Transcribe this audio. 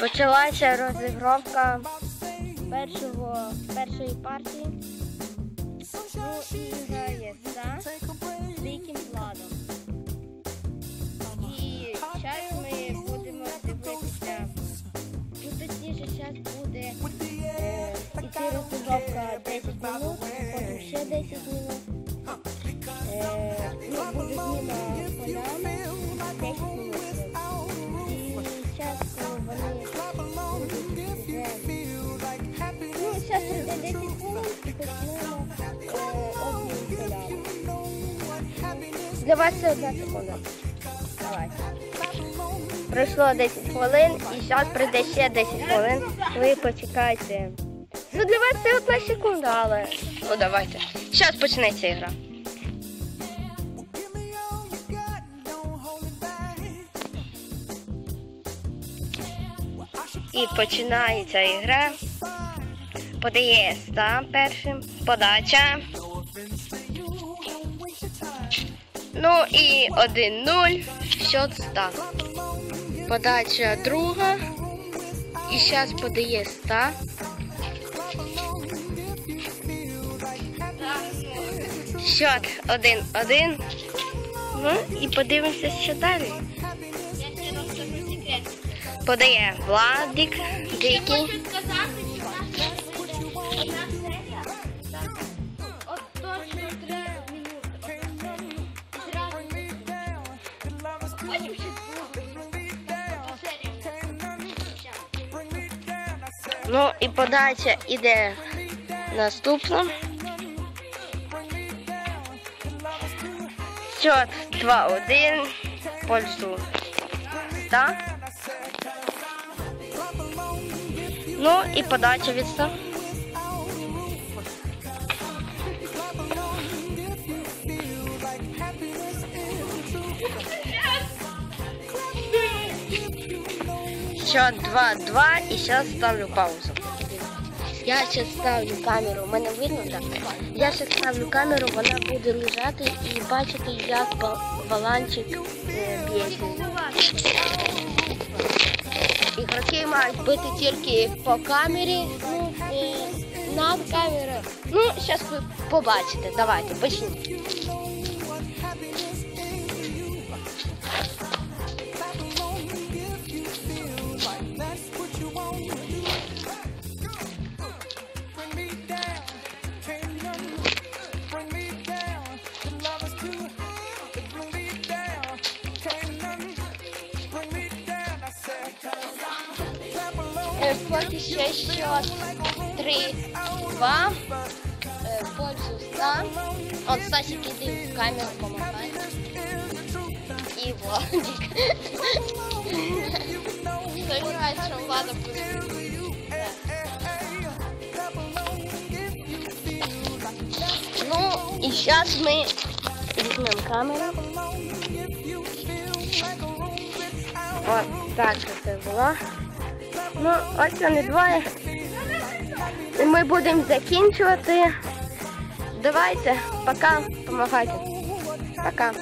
Почалася розігровка першого, першої партії. Ну і грає за диким владом. І зараз ми будемо дивитися. Ну, точніше, зараз буде е, іти розігровка 10 минут, потім ще 10 минут. Е, ну, буде зміна Ну, зараз пройде 10 хвилин і почнемо е, обмін полями. Для вас це одна секунда. Давайте. Пройшло 10 хвилин і зараз прийде ще 10 хвилин. Ви почекайте. Ну для вас це одна секунда, але. Ну давайте. Зараз почнеться ігра. І починається ігра. Подає сам першим. Подача. Ну і 1-0. Счет став. Подача друга. І зараз подає ста. Счет 1-1. Ну і подивимося, що далі. Подає Владик, Дикий. Ну і подача іде наступна. Счет 2-1 пользу ста. Ну і подача від Счет 2-2 і зараз ставлю паузу. Я зараз ставлю камеру, у мене видно. Я зараз ставлю камеру, вона буде лежати і бачити, як ба- баланчик е, б'ється. Ігроки мають бити тільки по камері, ну, е, над камерою. Ну, зараз ви побачите. Давайте, почніть. Поки ще счет 3-2 е, в пользу Ста. От Стасик іди в камеру помагає. І Владик. Сомневаюсь, що Влада буде. Ну, і зараз ми візьмемо камеру. От так це було. Ну, ось вони двоє. І ми будемо закінчувати. Давайте, пока, помагайте. Пока.